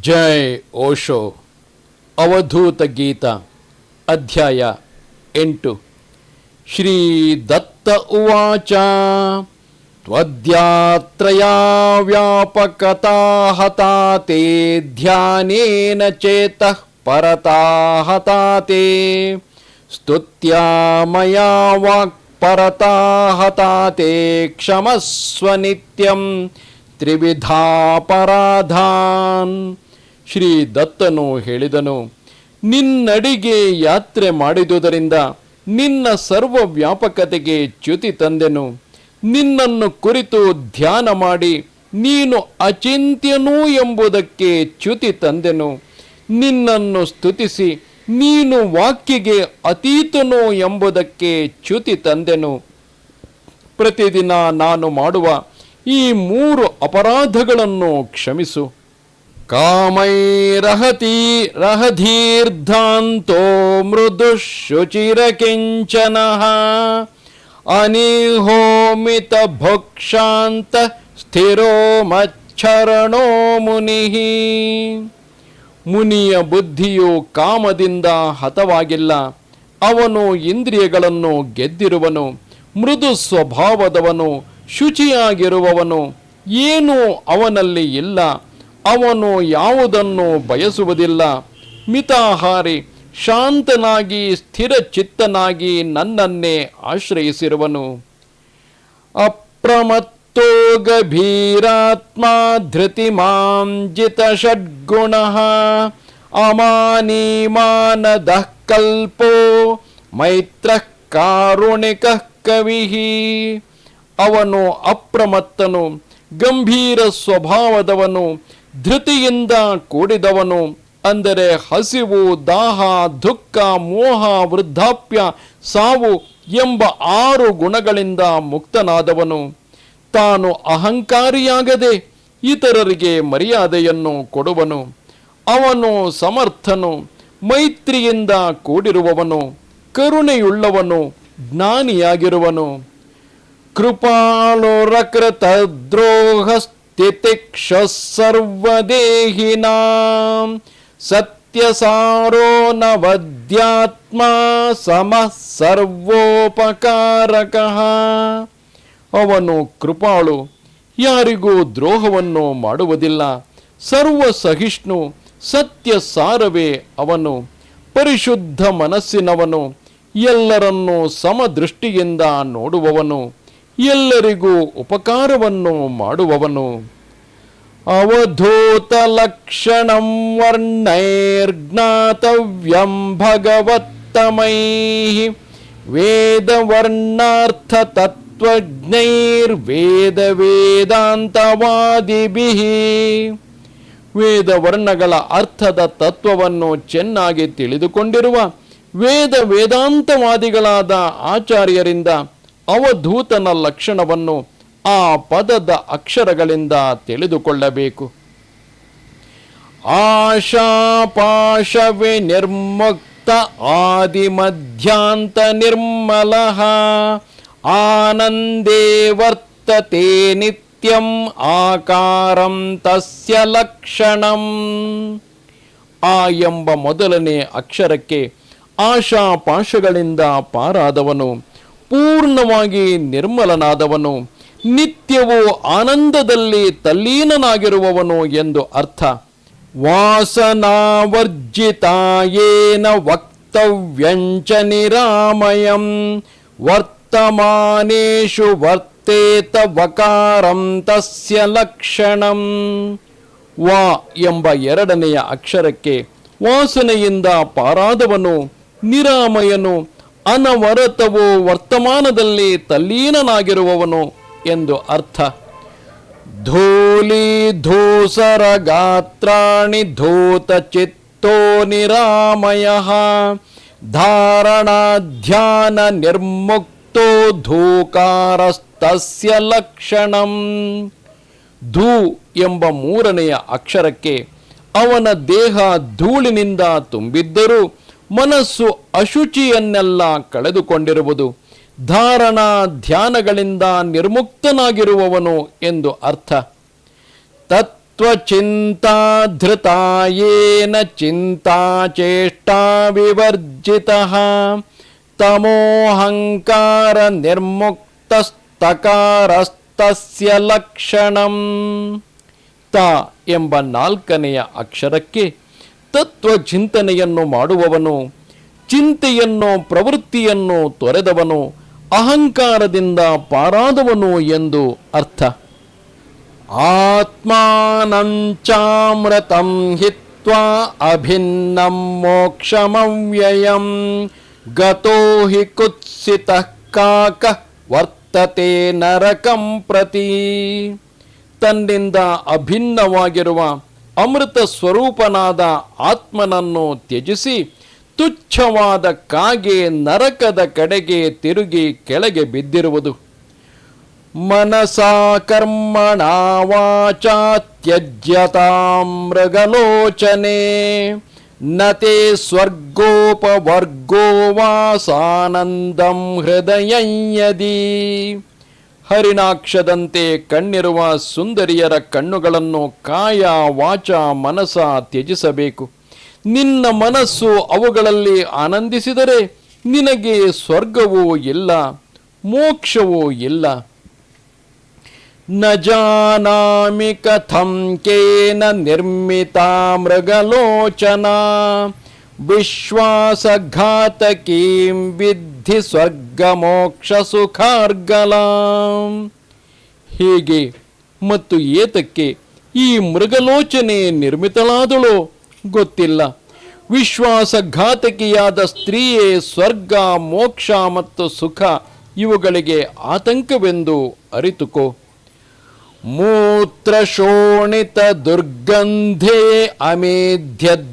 जय ओशो। अवधूतगीत अध्याय एण्टु श्रीदत्त उवाच। त्वद्यात्रया व्यापकता हता ते ध्यानेन चेतः परता हता ते स्तुत्या मया वाक्परता हता ते क्षमस्व नित्यम्। ತ್ರಿವಿಧಾಪರಾಧಾನ್. ಶ್ರೀ ದತ್ತನು ಹೇಳಿದನು, ನಿನ್ನಡಿಗೆ ಯಾತ್ರೆ ಮಾಡಿದುದರಿಂದ ನಿನ್ನ ಸರ್ವ ವ್ಯಾಪಕತೆಗೆ ಚ್ಯುತಿ ತಂದೆನು. ನಿನ್ನನ್ನು ಕುರಿತು ಧ್ಯಾನ ಮಾಡಿ ನೀನು ಅಚಿಂತ್ಯನು ಎಂಬುದಕ್ಕೆ ಚ್ಯುತಿ ತಂದೆನು. ನಿನ್ನನ್ನು ಸ್ತುತಿಸಿ ನೀನು ವಾಕ್ಯಗೆ ಅತೀತನು ಎಂಬುದಕ್ಕೆ ಚ್ಯುತಿ ತಂದೆನು. ಪ್ರತಿದಿನ ನಾನು ಮಾಡುವ ಈ ಮೂರು ಅಪರಾಧಗಳನ್ನು ಕ್ಷಮಿಸು. ಕಾಮೈರಹತಿ ರಹಧೀರ್ಧಾಂತೋ ಮೃದು ಶುಚಿರ ಕಿಂಚನ ಅನಿಹೋಮಿತ ಭಕ್ಷಾಂತ ಸ್ಥಿರೋ ಮಚ್ಚರಣೋ ಮುನಿ. ಮುನಿಯ ಬುದ್ಧಿಯು ಕಾಮದಿಂದ ಹತವಾಗಿಲ್ಲ. ಅವನು ಇಂದ್ರಿಯಗಳನ್ನು ಗೆದ್ದಿರುವನು, ಮೃದು ಸ್ವಭಾವದವನು ಶುಚಿಯಾಗಿರುವವನು ಏನೂ ಅವನಲ್ಲಿ ಇಲ್ಲ, ಅವನು ಯಾವುದನ್ನು ಬಯಸುವುದಿಲ್ಲ. ಮಿತಾಹಾರಿ, ಶಾಂತನಾಗಿ ಸ್ಥಿರ ಚಿತ್ತನಾಗಿ ನನ್ನನ್ನೇ ಆಶ್ರಯಿಸಿರುವನು. ಅಪ್ರಮತ್ತೋ ಗಭೀರಾತ್ಮ ಧೃತಿ ಜಿತ ಷಡ್ಗುಣ, ಅಮಾನೀಮಾನದಃ ಕಲ್ಪೋ ಮೈತ್ರ ಕಾರುಣಿಕ ಕವಿಃ. ಅವನು ಅಪ್ರಮತ್ತನು, ಗಂಭೀರ ಸ್ವಭಾವದವನು, ಧೃತಿಯಿಂದ ಕೂಡಿದವನು, ಅಂದರೆ ಹಸಿವು, ದಾಹ, ದುಃಖ, ಮೋಹ, ವೃದ್ಧಾಪ್ಯ, ಸಾವು ಎಂಬ ಆರು ಗುಣಗಳಿಂದ ಮುಕ್ತನಾದವನು. ತಾನು ಅಹಂಕಾರಿಯಾಗದೆ ಇತರರಿಗೆ ಮರ್ಯಾದೆಯನ್ನು ಕೊಡುವನು. ಅವನು ಸಮರ್ಥನು, ಮೈತ್ರಿಯಿಂದ ಕೂಡಿರುವವನು, ಕರುಣೆಯುಳ್ಳವನು, ಜ್ಞಾನಿಯಾಗಿರುವನು. ದ್ರೋಹ ಸ್ಥಿತಿಕ್ಷ ಸರ್ವದೇಹಿನಾಂ ಸತ್ಯಸಾರೋ ಸಮಃ ಸರ್ವೋಪಕಾರಕಃ ಅವನು ಕೃಪಾಳು, ಯಾರಿಗೂ ದ್ರೋಹವನ್ನು ಮಾಡುವುದಿಲ್ಲ. ಸರ್ವ ಸಹಿಷ್ಣು ಸತ್ಯ ಸಾರವೇ ಅವನು. ಪರಿಶುದ್ಧ ಮನಸ್ಸಿನವನು, ಎಲ್ಲರನ್ನೂ ಸಮದೃಷ್ಟಿಯಿಂದ ನೋಡುವವನು. ಎಲ್ಲರಿಗೂ ಉಪಕಾರವನ್ನು ಮಾಡುವವನು. ಅವಧೂತ ಲಕ್ಷಣಂ ವರ್ಣೈರ್ಜ್ಞಾತವ್ಯಂ ಭಗವತ್ತಮೈ. ವೇದವರ್ಣಾರ್ಥ ತತ್ವಜ್ಞೈರ್ವೇದ ವೇದಾಂತವಾದಿಭಿ ವೇದ ವರ್ಣಗಳ ಅರ್ಥದ ತತ್ವವನ್ನು ಚೆನ್ನಾಗಿ ತಿಳಿದುಕೊಂಡಿರುವ ವೇದ ವೇದಾಂತವಾದಿಗಳಾದ ಆಚಾರ್ಯರಿಂದ ಅವಧೂತನ ಲಕ್ಷಣವನ್ನು ಆ ಪದದ ಅಕ್ಷರಗಳಿಂದ ತಿಳಿದುಕೊಳ್ಳಬೇಕು. ಆಶಾಪಾಶವೇ ನಿರ್ಮುಕ್ತ ಆದಿ ಮಧ್ಯಾಂತ ನಿರ್ಮಲ ಆನಂದೇ ವರ್ತತೆ ನಿತ್ಯಂ ಆಕಾರಂ ತಸ್ಯ ಲಕ್ಷಣಂ. ಆ ಎಂಬ ಮೊದಲನೇ ಅಕ್ಷರಕ್ಕೆ ಆಶಾಪಾಶಗಳಿಂದ ಪಾರಾದವನು ಪೂರ್ಣವಾಗಿ ನಿರ್ಮಲನಾದವನು, ನಿತ್ಯವೂ ಆನಂದದಲ್ಲಿ ತಲ್ಲೀನನಾಗಿರುವವನು ಎಂದು ಅರ್ಥ. ವಾಸನಾವರ್ಜಿತಾಯೇನ ವಕ್ತವ್ಯಂಚ ನಿರಾಮಯಂ ವರ್ತಮಾನೇಷು ವರ್ತೇತ ವಕಾರಂ ತಸ್ಯ ಲಕ್ಷಣಂ. ವಾ ಎಂಬ ಎರಡನೆಯ ಅಕ್ಷರಕ್ಕೆ ವಾಸನೆಯಿಂದ ಪಾರಾದವನು, ನಿರಾಮಯನು ಅನವರತವು ವರ್ತಮಾನದಲ್ಲಿ ತಲ್ಲೀನನಾಗಿರುವವನು ಎಂದು ಅರ್ಥ. ಧೂಲಿ ಧೂಸರ ಗಾತ್ರಾಣಿ ಧೂತ ಚಿತ್ತೋ ನಿರಾಮಯ. ಧಾರಣಾ ಧ್ಯಾನ ನಿರ್ಮುಕ್ತೋ ಧೂಕಾರಸ್ತಸ್ಯ ಲಕ್ಷಣಂ. ಧೂ ಎಂಬ ಮೂರನೆಯ ಅಕ್ಷರಕ್ಕೆ ಅವನ ದೇಹ ಧೂಳಿನಿಂದ ತುಂಬಿದ್ದರೂ ಮನಸ್ಸು ಅಶುಚಿಯನ್ನೆಲ್ಲ ಕಳೆದುಕೊಂಡಿರುವುದು. ಧಾರಣಾ ಧ್ಯಾನಗಳಿಂದ ನಿರ್ಮುಕ್ತನಾಗಿರುವವನು ಎಂದು ಅರ್ಥ. ತತ್ವಚಿಂತಾಧೃತಾಯೇನ ಚಿಂತಾಚೇಷ್ಟಾ ವಿವರ್ಜಿತಃ. ತಮೋಹಂಕಾರ ನಿರ್ಮುಕ್ತಸ್ತಕಾರಸ್ತಸ್ಯ ಲಕ್ಷಣಂ. ತ ಎಂಬ ನಾಲ್ಕನೆಯ ಅಕ್ಷರಕ್ಕೆ ತತ್ವ ಚಿಂತನೆಯನ್ನು ಮಾಡುವವನು, ಚಿಂತೆಯನ್ನು ಪ್ರವೃತ್ತಿಯನ್ನು ತೊರೆದವನು, ಅಹಂಕಾರದಿಂದ ಪಾರಾದವನು ಎಂದು ಅರ್ಥ. ಆತ್ಮಾನಂಚಾಮೃತಂ ಹಿತ್ವಾ ಅಭಿನ್ನಂ ಮೋಕ್ಷಮವ್ಯಯಂ, ಗತೋ ಹಿ ಕುತ್ಸಿತ ಕಾಕ ವರ್ತತೆ ನರಕಂ ಪ್ರತಿ. ತನ್ನಿಂದ ಅಭಿನ್ನವಾಗಿರುವ ಅಮೃತ ಸ್ವರೂಪನಾದ ಆತ್ಮನನ್ನು ತ್ಯಜಿಸಿ, ತುಚ್ಛವಾದ ಕಾಗೆ ನರಕದ ಕಡೆಗೆ ತಿರುಗಿ ಕೆಳಗೆ ಬಿದ್ದಿರುವುದು. ಮನಸಾ ಕರ್ಮಣ ವಾಚ ಮೃಗಲೋಚನೆ ನತೆ ಸ್ವರ್ಗೋಪವರ್ಗೋ ವಾಸಾನಂದಂ ಹೃದಯದಿ ಹರಿಣಾಕ್ಷದಂತೆ ಕಣ್ಣಿರುವ ಸುಂದರಿಯರ ಕಣ್ಣುಗಳನ್ನು ಕಾಯ, ವಾಚ, ಮನಸ ತ್ಯಜಿಸಬೇಕು. ನಿನ್ನ ಮನಸ್ಸು ಅವುಗಳಲ್ಲಿ ಆನಂದಿಸಿದರೆ ನಿನಗೆ ಸ್ವರ್ಗವೂ ಇಲ್ಲ, ಮೋಕ್ಷವೂ ಇಲ್ಲ. ನ ಜಾನಾಮಿ ಕಥಂ ಕೇನ ನಿರ್ಮಿತಾ ಮೃಗಲೋಚನಾ ವಿಶ್ವಾಸಘಾತಕೀಂ ಸ್ವರ್ಗ ಸ್ವರ್ಗಮೋಕ್ಷ ಸುಖಾರ್ಗಲಾಂ ಹೀಗೆ ಮತ್ತು ಏತಕ್ಕೆ ಈ ಮೃಗಲೋಚನೆ ನಿರ್ಮಿತಳಾದಳೋ ಗೊತ್ತಿಲ್ಲ. ವಿಶ್ವಾಸಘಾತಕಿಯಾದ ಸ್ತ್ರೀಯೇ ಸ್ವರ್ಗ, ಮೋಕ್ಷ ಮತ್ತು ಸುಖ ಇವುಗಳಿಗೆ ಆತಂಕವೆಂದು ಅರಿತುಕೋ. ಮೂತ್ರಶೋಣಿತ ದುರ್ಗಂಧೆ ಅಮೇಧ್ಯದ್ವಾರದೂಷಿತೆ.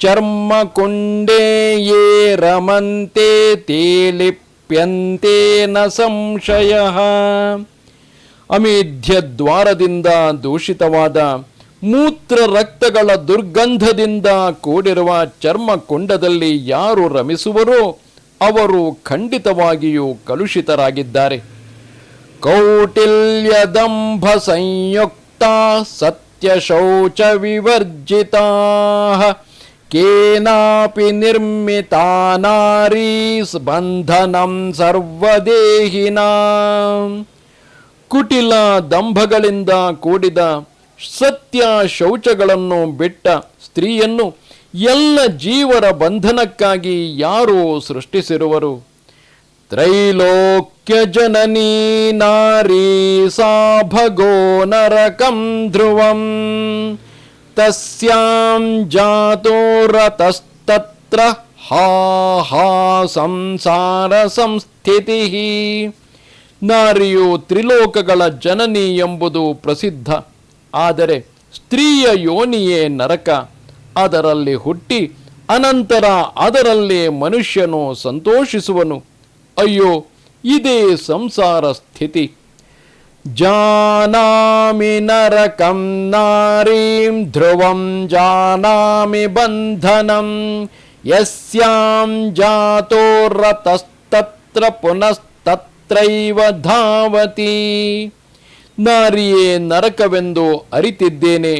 ಚರ್ಮಕುಂಡೇ ಯೇ ರಮಂತೆ ಲಿಪ್ಯಂತೆ ನ ಸಂಶಯ. ಅಮೇಧ್ಯ ದ್ವಾರದಿಂದ ದೂಷಿತವಾದ ಮೂತ್ರ ರಕ್ತಗಳ ದುರ್ಗಂಧದಿಂದ ಕೂಡಿರುವ ಚರ್ಮಕುಂಡದಲ್ಲಿ ಯಾರು ರಮಿಸುವರೋ ಅವರು ಖಂಡಿತವಾಗಿಯೂ ಕಲುಷಿತರಾಗಿದ್ದಾರೆ. ಕೌಟಿಲ್ಯದಂಭ ಸಂಯುಕ್ತ ಸತ್ಯ ಶೌಚ ವಿವರ್ಜಿತಾ ಕೇನಾಪಿ ನಿರ್ಮಿತಾ ನಾರೀ ಬಂಧನಂ ಸರ್ವದೇಹಿನಾ ಕುಟಿಲ ದಂಭಗಳಿಂದ ಕೂಡಿದ ಸತ್ಯ ಶೌಚಗಳನ್ನು ಬಿಟ್ಟ ಸ್ತ್ರೀಯನ್ನು ಎಲ್ಲ ಜೀವರ ಬಂಧನಕ್ಕಾಗಿ ಯಾರು ಸೃಷ್ಟಿಸಿರುವರು? ತ್ರೈಲೋಕ್ಯ ಜನನೀ ನಾರೀ ನರಕಂ ಧ್ರುವಂ. ತಸ್ಯಾಂ ಜಾತೋ ರತಸ್ತತ್ರ ಹಾ ಹಾ ಸಂಸಾರ ಸಂಸ್ಥಿತಿ. ನಾರಿಯು ತ್ರಿಲೋಕಗಳ ಜನನಿ ಎಂಬುದು ಪ್ರಸಿದ್ಧ. ಆದರೆ ಸ್ತ್ರೀಯ ಯೋನಿಯೇ ನರಕ. ಅದರಲ್ಲಿ ಹುಟ್ಟಿ ಅನಂತರ ಅದರಲ್ಲೇ ಮನುಷ್ಯನು ಸಂತೋಷಿಸುವನು. ಅಯ್ಯೋ, ಇದೇ ಸಂಸಾರ ಸ್ಥಿತಿ. ಜಾನಾಮಿ ನರಕಂ ನಾರೀಂ ಧ್ರುವಂ ಜಾನಾಮಿ ಬಂಧನಂ ಯಸ್ಯಾಂ ಜಾತೋ ರತಸ್ತತ್ರ ಪುನಸ್ತತ್ರೈವ ಧಾವತಿ. ನಾರಿಯೇ ನರಕವೆಂದು ಅರಿತಿದ್ದೇನೆ,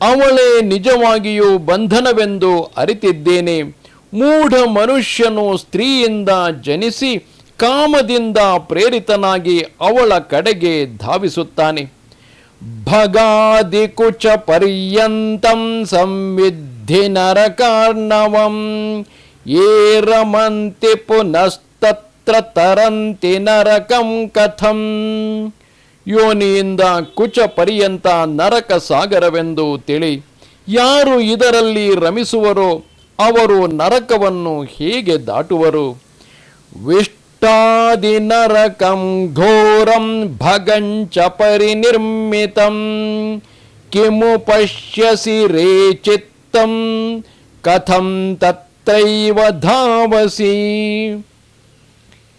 ಅವಳೇ ನಿಜವಾಗಿಯೂ ಬಂಧನವೆಂದು ಅರಿತಿದ್ದೇನೆ. ಮೂಢ ಮನುಷ್ಯನು ಸ್ತ್ರೀಯಿಂದ ಜನಿಸಿ ಕಾಮದಿಂದ ಪ್ರೇರಿತನಾಗಿ ಅವಳ ಕಡೆಗೆ ಧಾವಿಸುತ್ತಾನೆ. ಭಗಾದಿ ಕುಚ ಪರ್ಯಂತಂ ಸಂವಿಧಿ ನರಕಾರ್ಣವಂ. ಯೇ ರಮಂತಿ ಪುನಸ್ತತ್ರ ತರಂತಿ ನರಕಂ ಕಥಂ. ಯೋನಿಯಿಂದ ಕುಚ ಪರ್ಯಂತ ನರಕ ಸಾಗರವೆಂದು ತಿಳಿ. ಯಾರು ಇದರಲ್ಲಿ ರಮಿಸುವರೋ ಅವರು ನರಕವನ್ನು ಹೇಗೆ ದಾಟುವರು. ವಿಷ್ಟಾದಿ ನರಕಂ ಘೋರಂ ಭಗಂಚ ಪರಿನಿರ್ಮಿತಂ. ಕಿಮು ಪಶ್ಯಸಿ ರೇ ಚಿತ್ತಂ. ಕಥಂ ತತ್ರೈವ ಧಾವಸಿ.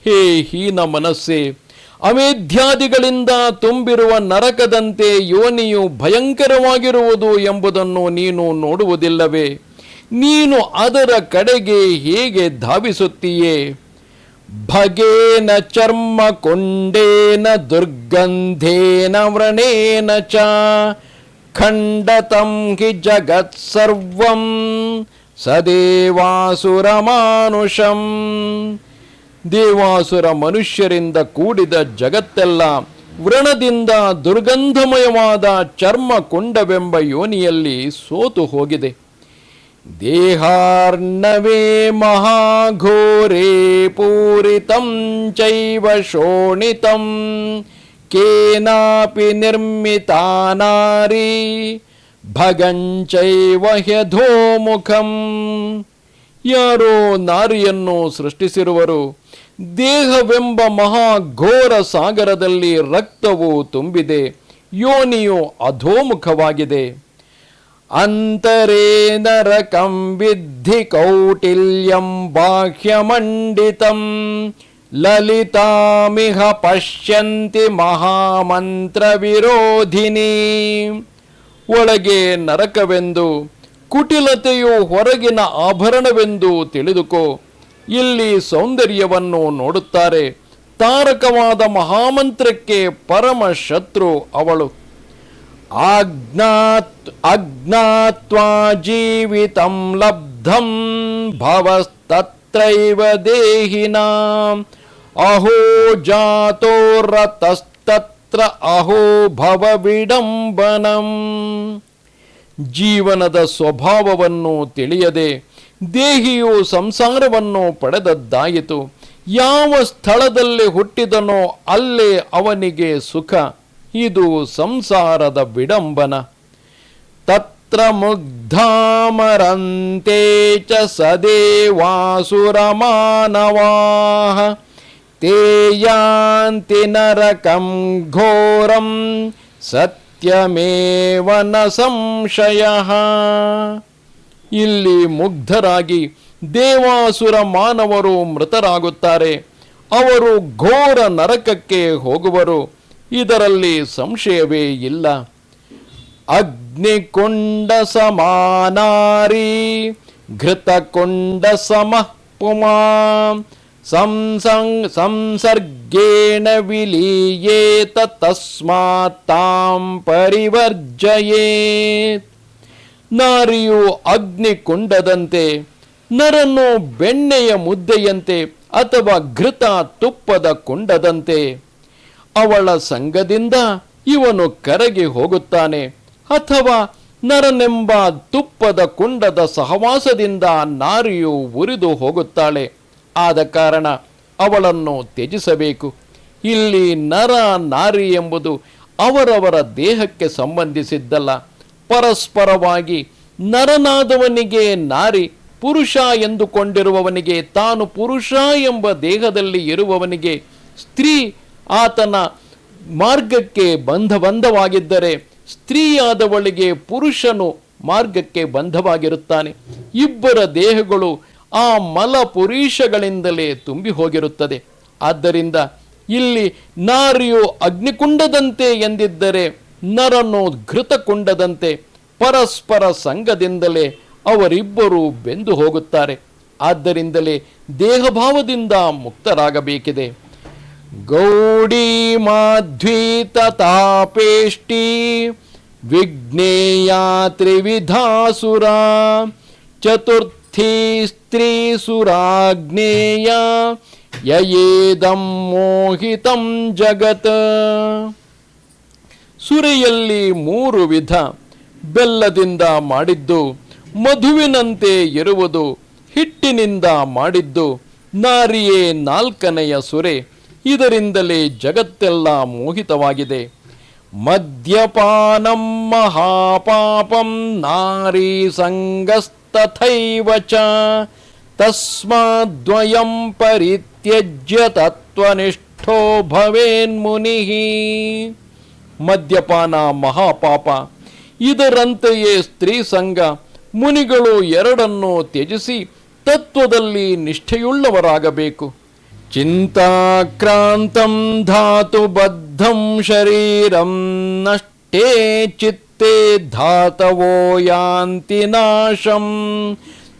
ಹೇ ಹೀನ ಮನಸ್ಸೇ ಅಮೇಧ್ಯಾದಿಗಳಿಂದ ತುಂಬಿರುವ ನರಕದಂತೆ ಯೋನಿಯು ಭಯಂಕರವಾಗಿರುವುದು ಎಂಬುದನ್ನು ನೀನು ನೋಡುವುದಿಲ್ಲವೇ? ನೀನು ಅದರ ಕಡೆಗೆ ಹೇಗೆ ಧಾವಿಸುತ್ತೀಯೇ? ಭಗೇನ ಚರ್ಮ ಕೊಂಡೇನ ದುರ್ಗಂಧೇನ ವ್ರಣೇನ ಚ, ಖಂಡತಂ ಹಿ ಜಗತ್ ಸರ್ವಂ ಸದೇವಾಸುರಮಾನುಷಂ. ದೇವಾಸುರ ಮನುಷ್ಯರಿಂದ ಕೂಡಿದ ಜಗತ್ತೆಲ್ಲ ವ್ರಣದಿಂದ ದುರ್ಗಂಧಮಯವಾದ ಚರ್ಮ ಕೊಂಡವೆಂಬ ಯೋನಿಯಲ್ಲಿ ಸೋತು ಹೋಗಿದೆ. ದೇಹಾರ್ಣವೇ ಮಹಾಘೋರೆ ಪೂರಿತಂ ಚೈವ ಶೋಣಿತಂ, ಕೇನಾಪಿ ನಿರ್ಮಿತಾ ನಾರಿ ಭಗಂಚೈವ ಹ್ಯಧೋಮುಖಂ. ಯಾರೋ ನಾರಿಯನ್ನು ಸೃಷ್ಟಿಸಿರುವರು, ದೇಹವೆಂಬ ಮಹಾಘೋರ ಸಾಗರದಲ್ಲಿ ರಕ್ತವು ತುಂಬಿದೆ, ಯೋನಿಯು ಅಧೋಮುಖವಾಗಿದೆ. ಅಂತರೇ ನರಕಂ ವಿದ್ಧಿ ಕೌಟಿಲ್ಯಂ ಬಾಹ್ಯಮಂಡಿತಂ ಲಲಿತಾಮಿಹ ಪಶ್ಯಂತಿ ಮಹಾಮಂತ್ರ ವಿರೋಧಿನಿ. ಒಳಗೆ ನರಕವೆಂದು, ಕುಟಿಲತೆಯು ಹೊರಗಿನ ಆಭರಣವೆಂದು ತಿಳಿದುಕೋ, ಇಲ್ಲಿ ಸೌಂದರ್ಯವನ್ನು ನೋಡುತ್ತಾರೆ, ತಾರಕವಾದ ಮಹಾಮಂತ್ರಕ್ಕೆ ಪರಮ ಶತ್ರು ಅವಳು. ಅಜ್ಞಾತ್ವಾ ಜೀವಿತಂ ಲಬ್ಧಂ ಭವಸ್ತತ್ರೈವ ದೇಹಿನಾ. ಅಹೋ ಜಾತೋ ರತಸ್ತತ್ರ ಅಹೋ ಭವ ವಿಡಂಬನಂ ಜೀವನದ ಸ್ವಭಾವವನ್ನು ತಿಳಿಯದೆ ದೇಹಿಯು ಸಂಸಾರವನ್ನು ಪಡೆದದ್ದಾಯಿತು. ಯಾವ ಸ್ಥಳದಲ್ಲಿ ಹುಟ್ಟಿದನೋ ಅಲ್ಲೇ ಅವನಿಗೆ ಸುಖ. ಇದು ಸಂಸಾರದ ವಿಡಂಬನ. ತತ್ರ ಮುಗ್ಧಾಮರಂತೆ ಚ ಸದೇವಾಸುರಮಾನವಾಃ ತೇ ತೇಯಾಂತಿ ನರಕಂ ಘೋರಂ ಸತ್ಯಮೇವ ನ ಸಂಶಯ. ಇಲ್ಲಿ ಮುಗ್ಧರಾಗಿ ದೇವಾಸುರ ಮಾನವರು ಮೃತರಾಗುತ್ತಾರೆ. ಅವರು ಘೋರ ನರಕಕ್ಕೆ ಹೋಗುವರು. ಇದರಲ್ಲಿ ಸಂಶಯವೇ ಇಲ್ಲ. ಅಗ್ನಿಕೊಂಡ ಸಮಾನಾರಿ, ಘೃತಕೊಂಡ ಸಮಃ ಪುಮಾ ಸಂಸಂ ಸಂಸರ್ಗೇಣ ವಿಲೀಯೇತ ತಸ್ಮಾತ್ ತಾಂ ನಾರಿಯು ಅಗ್ನಿ ಕುಂಡದಂತೆ ನರನ್ನು ಬೆಣ್ಣೆಯ ಮುದ್ದೆಯಂತೆ ಅಥವಾ ಘೃತ ತುಪ್ಪದ ಕುಂಡದಂತೆ ಅವಳ ಸಂಗದಿಂದ ಇವನು ಕರಗಿ ಹೋಗುತ್ತಾನೆ ಅಥವಾ ನರನೆಂಬ ತುಪ್ಪದ ಕುಂಡದ ಸಹವಾಸದಿಂದ ನಾರಿಯು ಉರಿದು ಹೋಗುತ್ತಾಳೆ. ಆದ ಕಾರಣ ಅವಳನ್ನು ತ್ಯಜಿಸಬೇಕು. ಇಲ್ಲಿ ನರ ನಾರಿ ಎಂಬುದು ಅವರವರ ದೇಹಕ್ಕೆ ಸಂಬಂಧಿಸಿದ್ದಲ್ಲ. ಪರಸ್ಪರವಾಗಿ ನರನಾದವನಿಗೆ ನಾರಿ ಪುರುಷ ಎಂದುಕೊಂಡಿರುವವನಿಗೆ ತಾನು ಪುರುಷ ಎಂಬ ದೇಹದಲ್ಲಿ ಇರುವವನಿಗೆ ಸ್ತ್ರೀ ಆತನ ಮಾರ್ಗಕ್ಕೆ ಬಂಧಬಂಧವಾಗಿದ್ದರೆ ಸ್ತ್ರೀಯಾದವಳಿಗೆ ಪುರುಷನು ಮಾರ್ಗಕ್ಕೆ ಬಂಧವಾಗಿರುತ್ತಾನೆ. ಇಬ್ಬರ ದೇಹಗಳು ಆ ಮಲ ಪುರುಷಗಳಿಂದಲೇ ತುಂಬಿ ಹೋಗಿರುತ್ತದೆ. ಆದ್ದರಿಂದ ಇಲ್ಲಿ ನಾರಿಯು ಅಗ್ನಿಕುಂಡದಂತೆ ಎಂದಿದ್ದರೆ ನರನು ಘೃತಕುಂಡದಂತೆ ಪರಸ್ಪರ ಸಂಘದಿಂದಲೇ ಅವರಿಬ್ಬರು ಬೆಂದು ಹೋಗುತ್ತಾರೆ. ಆದ್ದರಿಂದಲೇ ದೇಹಭಾವದಿಂದ ಮುಕ್ತರಾಗಬೇಕಿದೆ. ಗೌಡಿ ಮಾಧ್ವೀತ ತಾಪೇಷ್ಟಿ ವಿಘ್ನೇಯ ತ್ರಿವಿಧಾಸುರ ಚತುರ್ಥಿ ಸ್ತ್ರೀ ಸುರಾಜ್ಞೇಯ ಯಯೇದಂ ಮೋಹಿತಂ ಜಗತ್ ಸುರಿಯಲ್ಲಿ ಮೂರು ವಿಧ, ಬೆಲ್ಲದಿಂದ ಮಾಡಿದ್ದು, ಮಧುವಿನಂತೆ ಇರುವುದು ಹಿಟ್ಟಿನಿಂದ ಮಾಡಿದ್ದು, ನಾರಿಯೇ ನಾಲ್ಕನೆಯ ಸುರೆ ಇದರಿಂದಲೇ ಜಗತ್ತೆಲ್ಲ ಮೋಹಿತವಾಗಿದೆ. ಮದ್ಯಪಾನಂ ಮಹಾಪಾಪಂ ನಾರೀ ಸಂಗಸ್ತಥೈವ ಚ ತಸ್ಮಾದ್ವಯಂ ಪರಿತ್ಯಜ್ಯ ತತ್ವನಿಷ್ಠೋ ಭವೇನ್ಮುನಿ ಮದ್ಯಪಾನ ಮಹಾಪಾಪ. ಇದರಂತೆಯೇ ಸ್ತ್ರೀ ಸಂಘ ಮುನಿಗಳು ಎರಡನ್ನೂ ತ್ಯಜಿಸಿ ತತ್ವದಲ್ಲಿ ನಿಷ್ಠೆಯುಳ್ಳವರಾಗಬೇಕು. ಚಿಂತಾಕ್ರಾಂತಂ ಧಾತುಬದ್ಧಂ ಶರೀರಂ ನಷ್ಟೇ ಚಿತ್ತೇ ಧಾತವೋ ಯಾಂತಿ ನಾಶಂ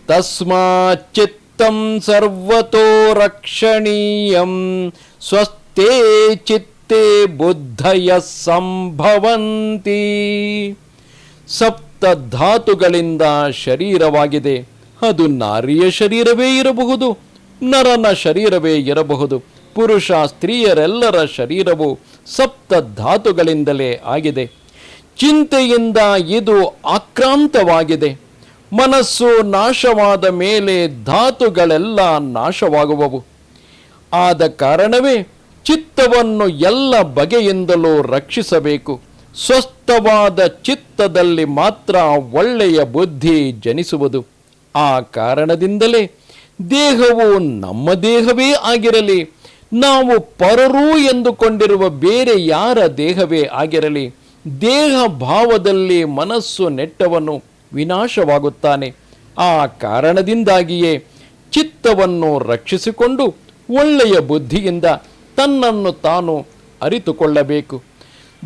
सर्वतो ಸರ್ವತೋ ರಕ್ಷಣೀಯಂ ಸ್ವಸ್ಥೇ ಚಿತ್ತೇ ಬುದ್ಧಯ ಸಂಭವಂತಿ ಸಪ್ತ ಧಾತುಗಳಿಂದ ಶರೀರವಾಗಿದೆ। ಅದು ನಾರಿಯ ಶರೀರವೇ ಇರಬಹುದು। ನರನ ಶರೀರವೇ ಇರಬಹುದು. ಪುರುಷ ಸ್ತ್ರೀಯರೆಲ್ಲರ ಶರೀರವು ಸಪ್ತ ಧಾತುಗಳಿಂದಲೇ ಆಗಿದೆ. ಚಿಂತೆಯಿಂದ ಇದು ಆಕ್ರಾಂತವಾಗಿದೆ. ಮನಸ್ಸು ನಾಶವಾದ ಮೇಲೆ ಧಾತುಗಳೆಲ್ಲ ನಾಶವಾಗುವವು. ಆದ ಕಾರಣವೇ ಚಿತ್ತವನ್ನು ಎಲ್ಲ ಬಗೆಯಿಂದಲೂ ರಕ್ಷಿಸಬೇಕು. ಸ್ವಸ್ಥವಾದ ಚಿತ್ತದಲ್ಲಿ ಮಾತ್ರ ಒಳ್ಳೆಯ ಬುದ್ಧಿ ಜನಿಸುವುದು. ಆ ಕಾರಣದಿಂದಲೇ ದೇಹವು ನಮ್ಮ ದೇಹವೇ ಆಗಿರಲಿ, ನಾವು ಪರರು ಎಂದುಕೊಂಡಿರುವ ಬೇರೆ ಯಾರ ದೇಹವೇ ಆಗಿರಲಿ, ದೇಹ ಭಾವದಲ್ಲಿ ಮನಸ್ಸು ನೆಟ್ಟವನು ವಿನಾಶವಾಗುತ್ತಾನೆ. ಆ ಕಾರಣದಿಂದಾಗಿಯೇ ಚಿತ್ತವನ್ನು ರಕ್ಷಿಸಿಕೊಂಡು ಒಳ್ಳೆಯ ಬುದ್ಧಿಯಿಂದ ತನ್ನನ್ನು ತಾನು ಅರಿತುಕೊಳ್ಳಬೇಕು.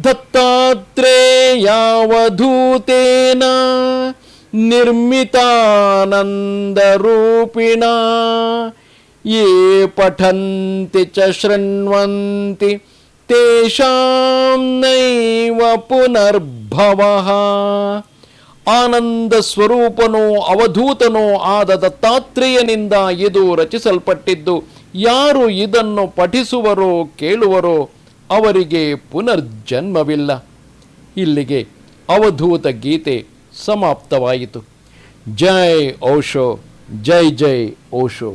ದತ್ತಾತ್ರೇಯಾವಧೂತೇನ ನಿರ್ಮಿತಾನಂದರೂಪಿಣ ಯೇ ಪಠಂತಿ ಚ ಶೃಣ್ವಂತಿ, ತೇಷಾಂ ನೈವ ಪುನರ್ಭವಃ. ಆನಂದ ಸ್ವರೂಪನೋ ಅವಧೂತನೋ ಆದ ದತ್ತಾತ್ರೇಯನಿಂದ ಇದು ರಚಿಸಲ್ಪಟ್ಟಿದ್ದು, ಯಾರು ಇದನ್ನು ಪಠಿಸುವರೋ ಕೇಳುವರೋ ಅವರಿಗೆ ಪುನರ್ಜನ್ಮವಿಲ್ಲ. ಇಲ್ಲಿಗೆ ಅವಧೂತ ಗೀತೆ. ಸಮಾಪ್ತವಾಯಿತು ಜೈ ಓಶೋ ಜೈ ಜೈ ಓಶೋ.